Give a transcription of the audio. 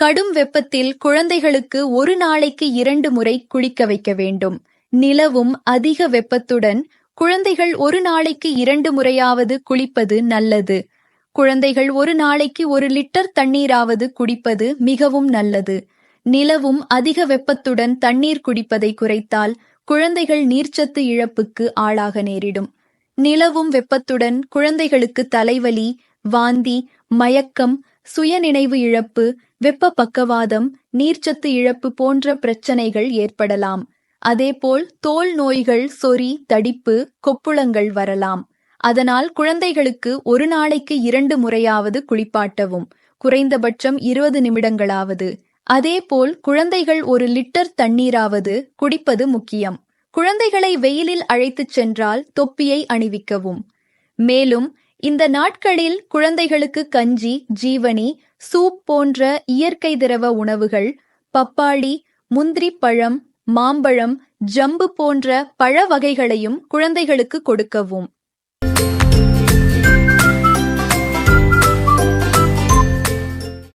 கடும் வெப்பத்தில் குழந்தைகளுக்கு ஒரு நாளைக்கு இரண்டு முறை குளிக்க வைக்க வேண்டும். நிலவும் அதிக வெப்பத்துடன் குழந்தைகள் ஒரு நாளைக்கு இரண்டு முறையாவது குளிப்பது நல்லது. குழந்தைகள் ஒரு நாளைக்கு ஒரு லிட்டர் தண்ணீராவது குடிப்பது மிகவும் நல்லது. நிலவும் அதிக வெப்பத்துடன் தண்ணீர் குடிப்பதை குறைத்தால் குழந்தைகள் நீர்ச்சத்து இழப்புக்கு ஆளாக நேரிடும். நிலவும் வெப்பத்துடன் குழந்தைகளுக்கு தலைவலி வாந்தி மயக்கம் சுயநினைவு இழப்பு வெப்ப பக்கவாதம் நீர்ச்சத்து இழப்பு போன்ற பிரச்சனைகள் ஏற்படலாம். அதேபோல் தோல் நோய்கள் சொறி தடிப்பு கொப்புளங்கள் வரலாம். அதனால் குழந்தைகளுக்கு ஒரு நாளைக்கு இரண்டு முறையாவது குளிப்பாட்டவும் குறைந்தபட்சம் இருபது நிமிடங்களாவது. அதேபோல் குழந்தைகள் ஒரு லிட்டர் தண்ணீராவது குடிப்பது முக்கியம். குழந்தைகளை வெயிலில் அழைத்துச் சென்றால் தொப்பியை அணிவிக்கவும். மேலும் இந்த நாட்களில் குழந்தைகளுக்கு கஞ்சி ஜீவனி சூப் போன்ற இயற்கை திரவ உணவுகள் பப்பாளி முந்திரி பழம் மாம்பழம் ஜம்பு போன்ற பழ வகைகளையும் குழந்தைகளுக்கு கொடுக்கவும்.